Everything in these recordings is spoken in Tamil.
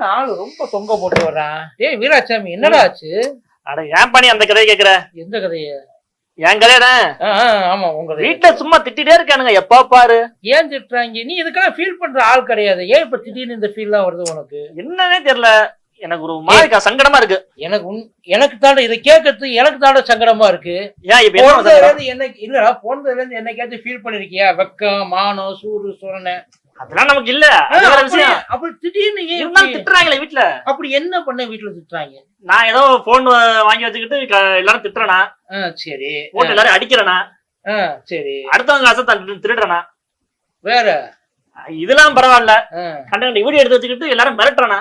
என்ன ஆளு ரொம்ப தொங்க போட்டு வர்றான் ஏய் வீராசாமி என்னடா ஆச்சு? அட ஏன் பண்ணி அந்த கதையை கேக்குற? எந்த கதைய? என் கதையா ஆமா உங்க. வீட்டுல சும்மா திட்டிட்டே இருக்கானுங்க எப்பா பாரு? ஏன் திட்டுறாங்க? நீ இதுக்கெல்லாம் ஃபீல் பண்ற ஆள் கிடையாது. ஏன் இப்ப திடீர்னு இந்த ஃபீல்லாம் வருது உனக்கு? என்னன்னே தெரியல. எனக்கு ஒரு மாதிரி சங்கடமா இருக்கு. எனக்கு உன்- எனக்கு தாண்ட இதை கேட்கறது எனக்கு தாண்ட சங்கடமா இருக்கு. ஏன் இப்ப என்ன போனதுல சங்கடம்? இருந்து என்ன போனதுல இருந்து என்னைக்காச்சும் ஃபீல் பண்ணிருக்கியா? வெக்கம் மானம் சூடு சுரணை. அதெல்லாம் நமக்கு இல்ல. அப்படி திடீர்னு ஏன்? திட்டுறாங்களே வீட்டுல அப்படி என்ன பண்ண வீட்டுல திட்டுறாங்க? நான் ஏதோ போன் வாங்கி வச்சுக்கிட்டு எல்லாரும் திட்டுறேனா? சரி. போட்டு எல்லாரும் அடிக்கிறேனா? சரி. அடுத்தவங்க காசை திருடுறேனா? வேற. இதெல்லாம் பரவாயில்ல. கண்ட கண்ட வீடியோ எடுத்து வச்சுக்கிட்டு எல்லாரும் மிரட்டுறேனா?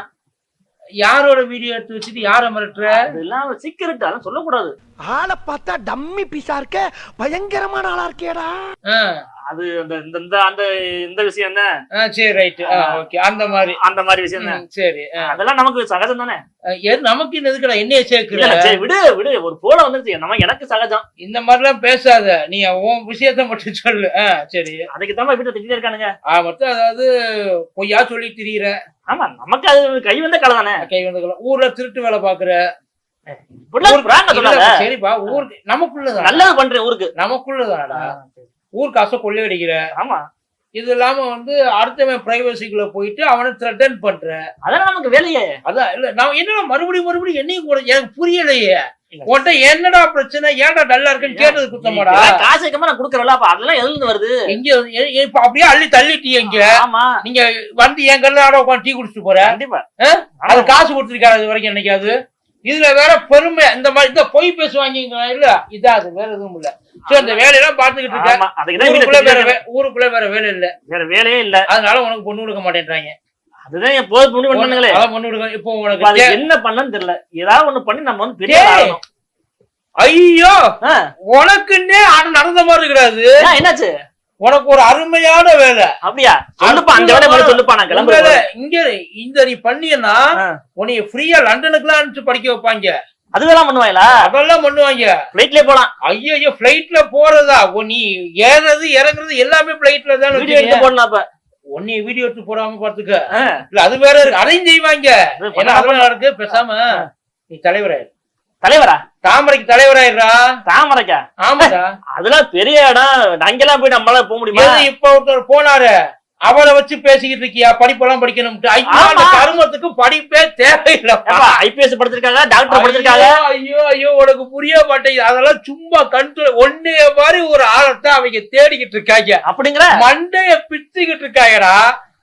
யாரோட வீடியோ எடுத்து வச்சுட்டு யார மிரட்டுற? அதெல்லாம் சீக்கிரட் அதெல்லாம் சொல்லக்கூடாது. ஆளை பார்த்தா டம்மி பீஸா இருக்க பயங்கரமான ஆளா இருக்கேடா. அது அந்த இந்த இந்த அந்த இந்த விஷயம் என்ன? சரி ரைட் ஓகே அந்த மாதிரி. அந்த மாதிரி விஷயம் தான் சரி. அதெல்லாம் நமக்கு சகஜம் தானே? நமக்கு இன்னும் எதுக்குடா? என்னைய இல்ல, சேர்க்கிற சரி விடு விடு. ஒரு போல வந்துருச்சு. நம்ம எனக்கு சகஜம். இந்த மாதிரிலாம் பேசாத. நீ உன் விஷயத்த மட்டும் சொல்லு. ஆ, சரி. அதுக்கு தான் வீட்டுல திட்டிட்டே இருக்கானுங்க. ஆ, மொத்தம் அதாவது பொய்யா சொல்லி திரியிற. ஆமா நமக்கு அது கை வந்த கலை தானே. கை வந்துக்கலாம் ஊர்ல திருட்டு வேலை பாக்குற இப்படிலாம் பிராங்க சொல்லாத சரிப்பா ஊருக்கு நமக்குள்ளதான் நல்லது பண்றேன் ஊருக்கு. நமக்குள்ளதானடா ஊர் காசை கொள்ளையடிக்கிற. ஆமா. இது இல்லாம வந்து அடுத்தவன் பிரைவசிக்குள்ள போயிட்டு அவனை த்ரெட்டன் பண்ற. அதான் நமக்கு வேலையே. அதான் இல்ல நான் என்னடா மறுபடியும் மறுபடியும் என்னையும் கூட எனக்கு புரியலையே. இல்ல. உன்கிட்ட என்னடா பிரச்சனை ஏன்டா டல்லா இருக்குன்னு கேட்டது குத்தமாடா? காசு நான் குடுக்கறல அப்ப அதெல்லாம் இருந்து வருது? எ- இப்ப அப்படியே அள்ளி தள்ளிட்டீங்க இங்க. ஆமா. நீங்க வந்து என் கல்ல உட்காந்து டீ குடிச்சிட்டு போற. கண்டிப்பா. அது காசு கொடுத்துருக்காரு இது வரைக்கும் என்னைக்காவது? இதுல வேற பெருமை இந்த மாதிரி இந்த பொய் பேசுவாங்க இல்ல? இதா அது வேற எதுவும் இல்ல. இந்த வேலையெல்லாம் பாத்துக்கிட்டு இருக்க ஆமா. அதுக்கு தான் ஊருக்குள்ள வேற ஊருக்குள்ள வேற வேலை இல்ல. வேற வேலையே இல்ல. அதனால உனக்கு பொண்ணு கொடுக்க மாட்டேன்றாங்க. அதுதான் என் போது பண்ணாங்களே. அதான் பொண்ணு கொடுக்க இப்போ உனக்கு என்ன பண்ணன்னு தெரியல. ஏதாவது ஒண்ணு பண்ணி நம்ம வந்து பெரிய. ஐயோ! உனக்குன்னே நடந்த மாதிரி இருக்கிறாது என்னாச்சு? உனக்கு ஒரு அருமையான வேலை. அப்படியா? சொல்லுப்பா அந்த வேலையை முதல்ல சொல்லுப்பா நான் உண்மையில கிளம்புறேன் இங்க இந்த நீ பண்ணியன்னா ஆ. உன்னைய ஃப்ரீயா லண்டனுக்குலாம் அனுப்பிச்சு படிக்க வைப்பாங்க. அதுவெல்லாம் பண்ணுவாங்களா அதெல்லாம் பண்ணுவாங்க. பிளைட்லயே போலாம். ஐயோ பிளைட்ல போறதா? ஓ, நீ ஏறது இறங்குறது எல்லாமே பிளைட்ல தான் வீடியோ எடுத்து போடலாம் உன்னைய வீடியோ எடுத்து போடாம பாத்துக்க. இல்ல அது வேற இருக்கு. அதையும் செய்வாங்க. ஏன்னா. அதெல்லாம் இருக்கு பேசாம நீ தலைவராயிரு. தலைவரா? தாமரைக்கு தலைவராயிரா தாமரைக்கா? ஆமாடா. அதெல்லாம் பெரிய இடம். அங்கெல்லாம் போய் நம்மளால போக முடியுமா? இப்ப ஒருத்தர் போனாரு? அவரை வச்சு பேசிக்கிட்டு இருக்கியா? படிப்பெல்லாம் ஆமா. கருமத்துக்கு படிப்பே தேவையில்லைப்பா. ஐபிஎஸ் படிச்சிருக்காங்க டாக்டர் படிச்சிருக்காங்க. ஐயோ, ஐயோ உனக்கு புரிய மாட்டேங்குது. அதெல்லாம் சும்மா கண்ட்ரோல் ஒன்னைய மாதிரி ஒரு ஆளத்தான் அவங்க தேடிக்கிட்டு இருக்காங்க. அப்படிங்கிற? மண்டைய பிச்சுக்கிட்டு இருக்காங்கடா.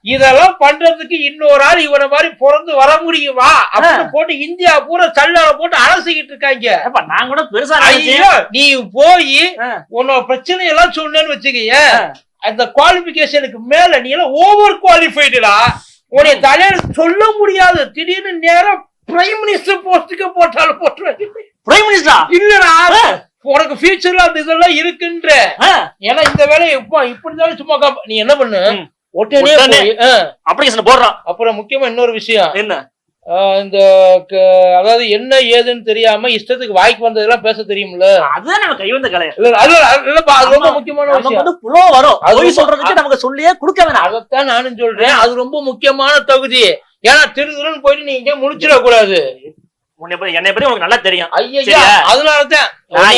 இதெல்லாம் பண்றதுக்கு இன்னொரு ஆள் இவனை மாதிரி பிறந்து வர முடியுமா? அப்படின்னு போட்டு இந்தியா பூரா சல்லால போட்டு அலசிக்கிட்டு இருக்காங்க. நான் கூட பெருசா. ஐயோ நீ போய். உன்னோட பிரச்சனை எல்லாம் சொன்னேன்னு வச்சுக்கீங்க. அந்த குவாலிபிகேஷனுக்கு மேல நீ எல்லாம் ஓவர் குவாலிஃபைடுடா உன்னை தலையில சொல்ல முடியாது. திடீர்னு நேரம் பிரைம் மினிஸ்டர் போஸ்டுக்கு போட்டாலும் போட்டுருவாங்க பிரைம் மினிஸ்டரா இல்லடா. உனக்கு ஃபியூச்சர்ல அந்த இதெல்லாம் இருக்குன்ற. ஏன்னா இந்த வேலையை இப்போ இப்படிதான் சும்மா காப்ப- நீ என்ன பண்ணு. உடனே. அப்ளிகேஷன் போடுறான். அப்புறம் முக்கியமா இன்னொரு விஷயம். என்ன? இந்த அதாவது என்ன ஏதுன்னு தெரியாம இஷ்டத்துக்கு வாய்க்கு வந்ததெல்லாம் பேச தெரியும்ல? அதுதான் நம்ம கை வந்த கலை. அது ரொம்ப. முக்கியமான விஷயம். வந்து புலோ வரும். அது சொல்றதுக்கு நமக்கு சொல்லியே கொடுக்க வேணாம். அதைத்தான் நானும் சொல்றேன். அது ரொம்ப முக்கியமான தகுதி. ஏன்னா திருதுருன்னு போயிட்டு நீ இங்கே முடிச்சிட கூடாது உன்னை பத்தி என்னை பத்தி உனக்கு நல்லா தெரியும். ஐயா? அதனாலதான்.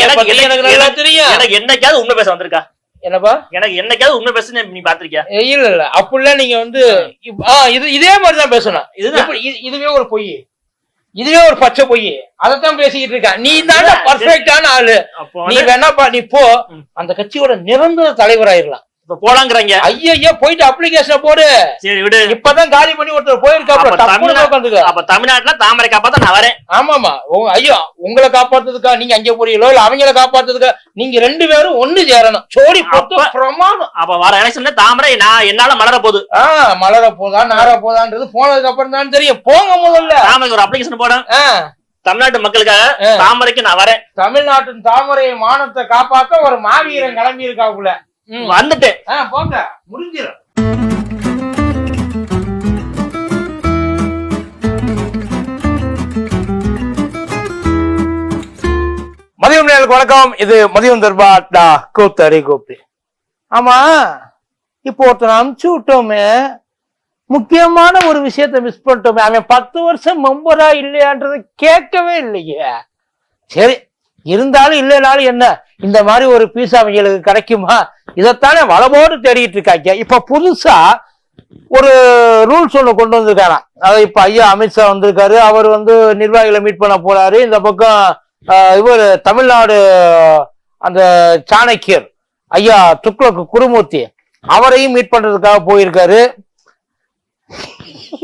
எனக்கு நல்லா தெரியும். எனக்கு என்னைக்காவது உண்மை பேச வந்திருக்கா? என்னப்பா? எனக்கு என்னைக்காவது உண்மை பேச நீ- பாத்திருக்கியா இல்ல இல்ல. அப்படிலாம் நீங்க வந்து இது இதே மாதிரிதான் பேசணும். இது- இதுவே ஒரு பொய். இதுவே ஒரு பச்சை பொய். அதைத்தான் பேசிக்கிட்டு இருக்கா. நீ தான். பர்ஃபெக்டான ஆளு. நீ வேணாப்பா நீ போ. அந்த கட்சியோட நிரந்தர தலைவராயிரலாம். இப்ப போலாங்கிறாங்க. ஐயா போயிட்டு அப்ளிகேஷனை போடு. சரி விடு. இப்பதான் காலி பண்ணி ஒருத்தர் போயிருக்காப்ல அப்ப தமிழ்நாட்டுல தாமரை காப்பாத்த நான் வரேன். ஆமாமா. உங்க- ஐயோ உங்களை காப்பாத்துறதுக்கா நீங்க அங்க போறீங்களோ இல்ல அவங்கள காப்பாத்துறதுக்கா? நீங்க ரெண்டு பேரும் ஒண்ணு சேரணும். சோடி பொத்து அப்ப- வர எலெக்ஷன்ல தாமரை நான் என்னால மலர போகுது. ஆஹ் மலர போதா நார போதான்றது போனதுக்கு அப்புறம் தான் தெரியும். போங்க முதல்ல. தாமரைக்கு ஒரு அப்ளிகேஷன் போட தமிழ்நாட்டு மக்களுக்காக. தாமரைக்கு நான் வரேன். தமிழ்நாட்டின் தாமரை மானத்தை காப்பாத்த ஒரு மாவீரன் கிளம்பி இருக்காப்புல. வந்துட்டேன். போங்க. முடிஞ்சிடும் மதியம் நேருக்கு வணக்கம். இது மதியம் தர்பா டா கூத்தரி கூப்பி. ஆமா. இப்போ ஒருத்தனை அனுப்பிச்சு விட்டோமே. முக்கியமான ஒரு விஷயத்த மிஸ் பண்ணிட்டோமே. அவன் பத்து வருஷம் மெம்பரா இல்லையான்றதை கேட்கவே இல்லையே. சரி இருந்தாலும் இல்லைனாலும் என்ன? இந்த மாதிரி ஒரு பீஸ் அவங்களுக்கு கிடைக்குமா? இதைத்தானே வளமோடு தேடிட்டு இருக்காங்க. இப்ப புதுசா ஒரு ரூல்ஸ் ஒண்ணு கொண்டு வந்திருக்காராம். அதாவது இப்ப ஐயா அமித்ஷா வந்திருக்காரு. அவர் வந்து நிர்வாகிகளை மீட் பண்ண போறாரு. இந்த பக்கம் இவர் தமிழ்நாடு அந்த சாணக்கியர் ஐயா துக்ளக்கு குருமூர்த்தி அவரையும் மீட் பண்றதுக்காக போயிருக்காரு.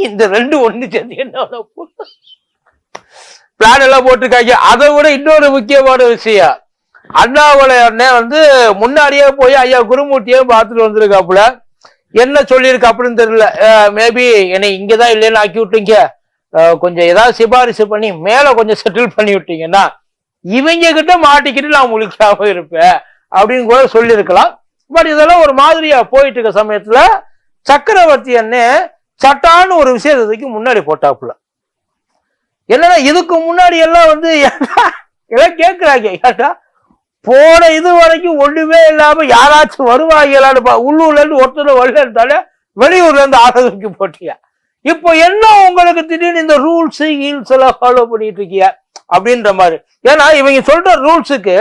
இந்த ரெண்டு ஒண்ணு சேர்ந்து என்ன பிளான் எல்லாம் போட்டிருக்காங்க. அதை விட இன்னொரு முக்கியமான விஷயம். அண்ணாமலை அண்ணன் வந்து முன்னாடியே போய் ஐயா குருமூர்த்தியே பார்த்துட்டு வந்திருக்காப்புல. என்ன சொல்லியிருக்காப்புலன்னு தெரியல. மேபி என்னை இங்கதான் இல்லைன்னு ஆக்கி விட்டீங்க. கொஞ்சம் ஏதாவது சிபாரிசு பண்ணி மேலே கொஞ்சம் செட்டில் பண்ணி விட்டீங்கன்னா இவங்க கிட்ட மாட்டிக்கிட்டு நான் முழிக்காம இருப்பேன் அப்படின்னு கூட சொல்லியிருக்கலாம். பட் இதெல்லாம் ஒரு மாதிரியா போயிட்டு இருக்க சமயத்துல சக்கரவர்த்தி அண்ணன் சட்டான்னு ஒரு விஷயத்துக்கு முன்னாடி போட்டாப்புல. என்னன்னா இதுக்கு முன்னாடி எல்லாம் வந்து எல்லாம் கேட்கிறாங்க ஏட்டா போன இது வரைக்கும் ஒண்ணுமே இல்லாம யாராச்சும் வருவாங்களான்னு உள்ளூர்ல இருந்து ஒருத்தர் எடுத்தாலே வெளியூர்ல இருந்து ஆதரவுக்கு போட்டியா? இப்போ என்ன உங்களுக்கு திடீர்னு இந்த ரூல்ஸ் ஹீல்ஸ் எல்லாம் ஃபாலோ பண்ணிட்டு இருக்கியா? அப்படின்ற மாதிரி. ஏன்னா இவங்க சொல்ற ரூல்ஸுக்கு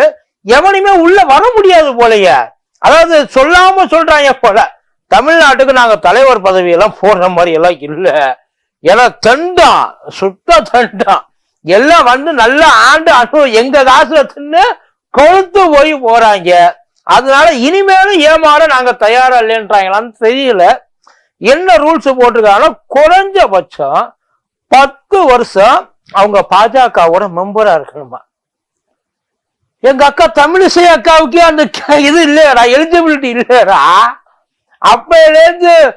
எவனுமே உள்ள வர முடியாது போலையே. அதாவது சொல்லாம சொல்றாங்க போல. தமிழ்நாட்டுக்கு நாங்க தலைவர் பதவியெல்லாம் போடுற மாதிரி எல்லாம் இல்ல. ஏன்னா தண்டம் சுத்த தண்டம் எல்லாம் வந்து நல்லா ஆண்டு அனுபவம் எங்க காசுல தின்னு கழுத்து போய் போறாங்க. அதனால இனிமேலும் ஏமாற நாங்க தயாரா இல்லைன்றாங்களான்னு தெரியல என்ன ரூல்ஸ் போட்டிருக்காங்கன்னா குறைஞ்சபட்சம் பத்து வருஷம் அவங்க பாஜகவோட மெம்பரா இருக்கணுமா? எங்க அக்கா தமிழிசை அக்காவுக்கே அந்த க- இது இல்லையடா எலிஜிபிலிட்டி இல்லையடா. அப்பயிலேருந்து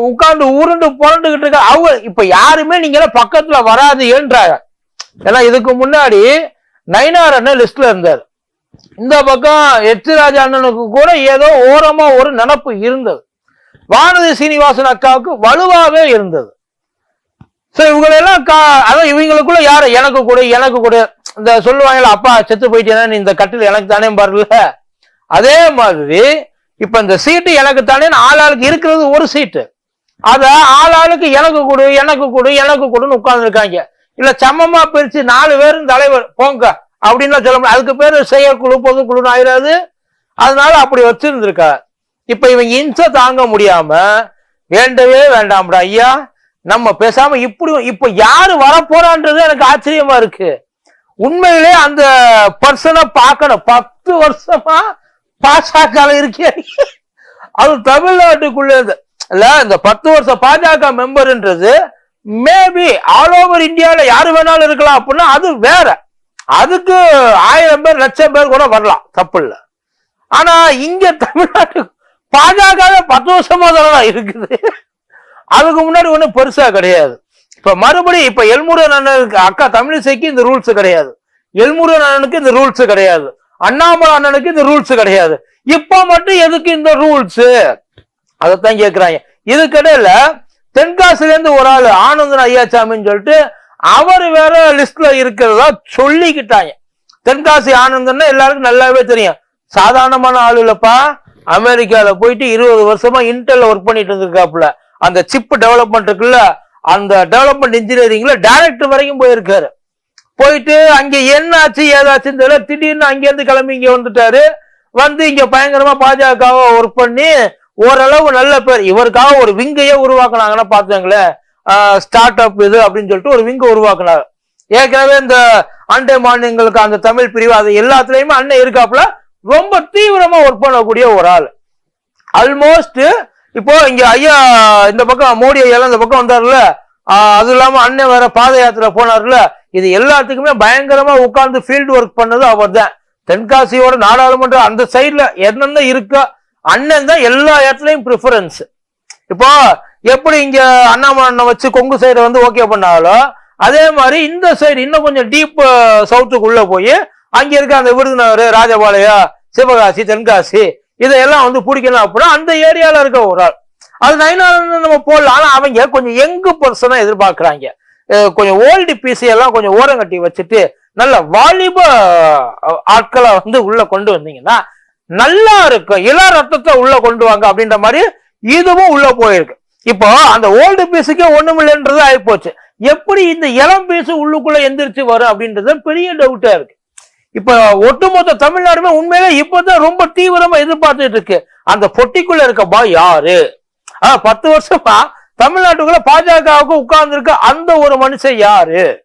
உட்காந்து உருண்டு புரண்டுகிட்டு இருக்க அவங்க இப்ப யாருமே நீங்க பக்கத்துல வராதுன்றாங்க ஏன்னா இதுக்கு முன்னாடி நைனார் அண்ணன் லிஸ்ட்ல இருந்தார். இந்த பக்கம் எச் ராஜா அண்ணனுக்கு கூட ஏதோ ஓரமா ஒரு நினப்பு இருந்தது. வானதி சீனிவாசன் அக்காவுக்கு வலுவாவே இருந்தது. சோ இவங்களெல்லாம் கா- அதான் இவங்களுக்குள்ள யாரு? எனக்கு கூட எனக்கு கூட. இந்த சொல்லுவாங்கல்ல அப்பா செத்து போயிட்டேன்னா நீ இந்த கட்டில் எனக்கு தானே பாருல. அதே மாதிரி இப்ப இந்த சீட்டு எனக்கு தானே ஆளாளுக்கு இருக்கிறது ஒரு சீட்டு. அத ஆளாளுக்கு எனக்கு கொடு எனக்கு கொடு எனக்கு கொடுன்னு உட்கார்ந்து இருக்காங்க இல்ல சமமா பிரிச்சு நாலு பேரும் தலைவர் போங்க. அப்படின்னு சொல்ல முடியும் அதுக்கு பேர் செயற்குழு பொதுக்குழுன்னு ஆயிடாது அதனால அப்படி வச்சிருந்திருக்கா இப்ப இவங்க இன்ச தாங்க முடியாம வேண்டவே வேண்டாம்டா ஐயா. நம்ம பேசாம இப்படி இப்ப யாரு வரப்போறான்றது எனக்கு ஆச்சரியமா இருக்கு. உண்மையிலே அந்த பர்சனை பார்க்கணும். பத்து வருஷமா பாஜக இருக்கே. அது தமிழ்நாட்டுக்குள்ள இல்ல இந்த பத்து வருஷம் பாஜக மெம்பர்ன்றது மேபி ஆல் ஓவர் இந்தியாவில் யாரு வேணாலும் இருக்கலாம் அப்படின்னா அது வேற. அதுக்கு ஆயிரம் பேர் லட்சம் பேர் கூட வரலாம். தப்பு இல்லை. ஆனா இங்க தமிழ்நாட்டு பாஜக பத்து வருஷமா தானே இருக்குது. அதுக்கு முன்னாடி ஒன்றும் பெருசா கிடையாது. இப்ப மறுபடியும் இப்ப எல்முருகன் அண்ணனுக்கு அக்கா தமிழிசைக்கு இந்த ரூல்ஸ் கிடையாது. எல்முருகன் அண்ணனுக்கு இந்த ரூல்ஸ் கிடையாது. அண்ணாமலை அண்ணனுக்கு இந்த ரூல்ஸ் கிடையாது. இப்ப மட்டும் எதுக்கு இந்த ரூல்ஸ்? அதைத்தான் கேட்கிறாங்க இதுக்கிடையில தென்காசில இருந்து ஒரு ஆள் ஆனந்தன் ஐயாச்சாமின்னு சொல்லிட்டு அவர் வேற லிஸ்ட்ல இருக்கிறதா சொல்லிக்கிட்டாங்க. தென்காசி ஆனந்தன்னா எல்லாருக்கும் நல்லாவே தெரியும். சாதாரணமான ஆளு இல்லப்பா. அமெரிக்கால போயிட்டு இருபது வருஷமா இன்டெல்ல ஒர்க் பண்ணிட்டு இருந்திருக்காப்புல. அந்த சிப் டெவலப்மெண்ட் இருக்குல்ல அந்த டெவலப்மெண்ட் இன்ஜினியரிங்ல டைரக்டர் வரைக்கும் போயிருக்காரு. போயிட்டு அங்க என்ன ஆச்சு ஏதாச்சுன்னு தெரியல. திடீர்னு அங்கேருந்து கிளம்பி இங்க வந்துட்டாரு. வந்து இங்க பயங்கரமா பாஜகவை ஒர்க் பண்ணி ஓரளவு நல்ல பேர். இவருக்காக ஒரு விங்கையே உருவாக்குனாங்கன்னா பாத்துங்களேன் ஸ்டார்ட் அப் இது அப்படின்னு சொல்லிட்டு ஒரு விங்க உருவாக்குனாரு. ஏற்கனவே இந்த அண்டை மாநிலங்களுக்கு அந்த தமிழ் பிரிவு அது எல்லாத்துலயுமே அண்ணன் இருக்காப்புல ரொம்ப தீவிரமா ஒர்க் பண்ணக்கூடிய ஒரு ஆள். ஆல்மோஸ்ட் இப்போ இங்க ஐயா இந்த பக்கம் மோடி ஐயா இந்த பக்கம் வந்தாருல்ல அது இல்லாம அண்ணன் வேற பாத யாத்திரை போனார்ல இது எல்லாத்துக்குமே பயங்கரமா உட்கார்ந்து ஃபீல்டு ஒர்க் பண்ணது அவர் தான் தென்காசியோட நாடாளுமன்றம் அந்த சைட்ல என்னென்ன இருக்கோ அண்ணன் தான் எல்லா இடத்துலயும் ப்ரிஃபரன்ஸ் இப்போ எப்படி இங்க அண்ணாமலை அண்ணன் வச்சு கொங்கு சைடு வந்து ஓகே பண்ணாலோ அதே மாதிரி இந்த சைடு இன்னும் கொஞ்சம் டீப் சவுத்துக்குள்ள போய் அங்க இருக்க அந்த விருதுநகர் ராஜபாளையம் சிவகாசி தென்காசி இதையெல்லாம் வந்து பிடிக்கணும் அப்படின்னா அந்த ஏரியால இருக்க ஒரு ஆள். அது நைனால நம்ம போடலாம் ஆனா அவங்க கொஞ்சம் எங்கு பர்சனா எதிர்பார்க்கிறாங்க. கொஞ்சம் ஓல்டு பிசி எல்லாம் கொஞ்சம் ஓரங்கட்டி வச்சுட்டு நல்ல வாலிப ஆட்களை வந்து உள்ள கொண்டு வந்தீங்கன்னா நல்லா இருக்கும். இள ரத்தத்தை உள்ள கொண்டு வாங்க அப்படின்ற மாதிரி இதுவும் உள்ள போயிருக்கு. இப்போ அந்த ஓல்டு பீஸுக்கே ஒண்ணுமில்லைன்றது ஆயிப்போச்சு. எப்படி இந்த இளம் பீஸ் உள்ளுக்குள்ள எந்திரிச்சு வரும் அப்படின்றது பெரிய டவுட்டா இருக்கு. இப்ப ஒட்டுமொத்த தமிழ்நாடுமே உண்மையிலே இப்பதான் ரொம்ப தீவிரமா எதிர்பார்த்துட்டு இருக்கு. அந்த பொட்டிக்குள்ள இருக்கப்பா யாரு? ஆஹ் பத்து வருஷமா தமிழ்நாட்டுக்குள்ள பாஜகவுக்கு உட்கார்ந்துருக்க அந்த ஒரு மனுஷன் யாரு?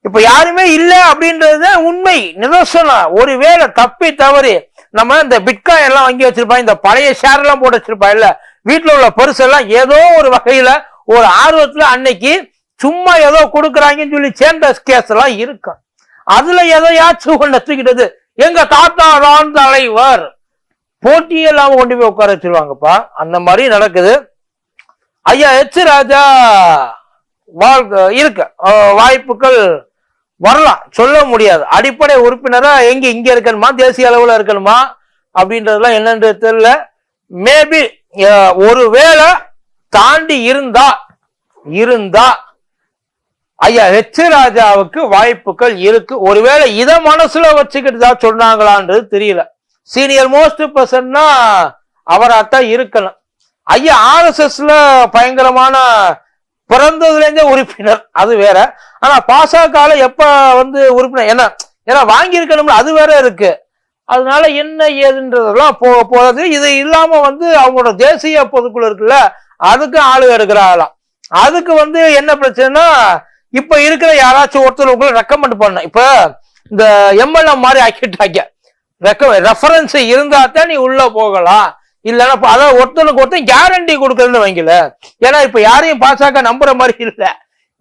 இப்ப யாருமே இல்ல அப்படின்றது உண்மை. நிதர்சனம். ஒருவேளை தப்பி தவறி நம்ம இந்த பிட்காயின் எல்லாம் வாங்கி வச்சிருப்பா இந்த பழைய ஷேர் எல்லாம் போட்டு வச்சிருப்பா இல்ல? வீட்டில் உள்ள பரிசெல்லாம் ஏதோ ஒரு வகையில ஒரு ஆர்வத்துல அன்னைக்கு சும்மா ஏதோ கொடுக்குறாங்கன்னு சொல்லி சேர்ந்த கேஸ் எல்லாம் இருக்கும் அதுல எதையாச்சும் ஒண்ணு தூக்கிட்டது எங்க தாத்தா தான் தலைவர். போட்டியெல்லாம் கொண்டு போய் உட்கார வச்சிருவாங்கப்பா. அந்த மாதிரி நடக்குது. ஐயா எச் ராஜா வாழ்க்கை இருக்கு. வாய்ப்புகள் வரலாம். சொல்ல முடியாது. அடிப்படை உறுப்பினரா எங்க இங்க இருக்கணுமா? தேசிய அளவுல இருக்கணுமா? அப்படின்றதுலாம் என்னன்றது தெரியல. மேபி ஒருவேளை தாண்டி இருந்தா இருந்தா ஐயா ஹெச் ராஜாவுக்கு வாய்ப்புகள் இருக்கு. ஒருவேளை இதை மனசுல வச்சுக்கிட்டு தான் சொன்னாங்களான்றது தெரியல. சீனியர் மோஸ்ட் பர்சன்னா அவராத்தான் இருக்கணும். ஐயா ஆர்எஸ்எஸ்ல பயங்கரமான பிறந்ததுலேருந்தே உறுப்பினர். அது வேற. ஆனா பாசகால எப்ப வந்து உறுப்பினர்? என்ன ஏன்னா வாங்கியிருக்கணும்ல அது வேற இருக்கு. அதனால என்ன ஏதுன்றதெல்லாம் போ போகிறது இது இல்லாமல் வந்து அவங்களோட தேசிய பொதுக்குழு இருக்குல்ல அதுக்கும் ஆளு எடுக்கிறாங்களாம் அதுக்கு வந்து என்ன பிரச்சனைனா இப்போ இருக்கிற யாராச்சும் ஒருத்தர் உங்களை ரெக்கமெண்ட் பண்ண இப்போ இந்த எம்எல்ஏ மாதிரி ஆக்கிட்டாங்க. ரெக்க ரெஃபரன்ஸ் இருந்தா தான் நீ உள்ள போகலாம். இல்லைன்னா அதாவது ஒருத்தனுக்கு ஒருத்தன் கேரண்டி கொடுக்குறதுன்னு வைங்கல ஏன்னா இப்போ யாரையும் பாசாக்க நம்புற மாதிரி இல்லை.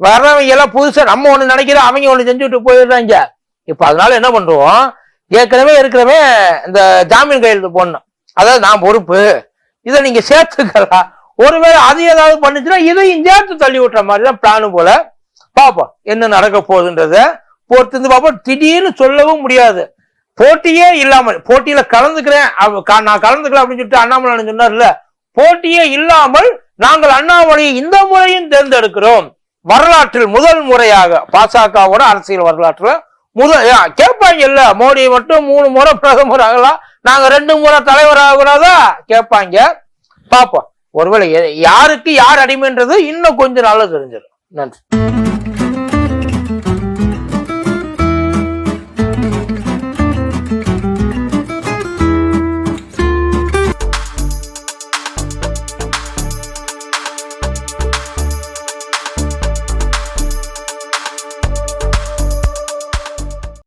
வர்றவங்க எல்லாம் புதுசாக நம்ம ஒன்று நினைக்கிறோம் அவங்க ஒன்று செஞ்சுட்டு போயிடுறாங்க. இப்போ அதனால என்ன பண்ணுறோம் ஏற்கனவே இருக்கிறவன் இந்த ஜாமீன் கையெழுத்து போடணும். அதாவது நான் பொறுப்பு. இதை நீங்க சேர்த்துக்கலாம் ஒருவேளை அது ஏதாவது பண்ணுச்சுன்னா இதையும் சேர்த்து தள்ளி விட்டுற மாதிரி தான் பிளானு போல. பார்ப்போம். என்ன நடக்க போகுதுன்றத பொறுத்து பார்ப்போம். திடீர்னு சொல்லவும் முடியாது. போட்டியே இல்லாமல் போட்டியில கலந்துக்கிறேன். க- நான் கலந்துக்கலாம் அப்படின்னு சொல்லிட்டு அண்ணாமலை சொன்னார்ல. போட்டியே இல்லாமல் நாங்கள் அண்ணாமலையை இந்த முறையும் தேர்ந்தெடுக்கிறோம். வரலாற்றில் முதல் முறையாக பாசகவோட அரசியல் வரலாற்றில் முத கேட்பாங்கல்ல மோடி மட்டும் மூணு முறை பிரதமர் ஆகலாம் நாங்க ரெண்டு முறை தலைவர் ஆகக்கூடாதா கேட்பாங்க பார்ப்போம் ஒருவேளை யாருக்கு யார் அடிமைன்றது இன்னும் கொஞ்ச நாள்ல தெரிஞ்சிடும். நன்றி.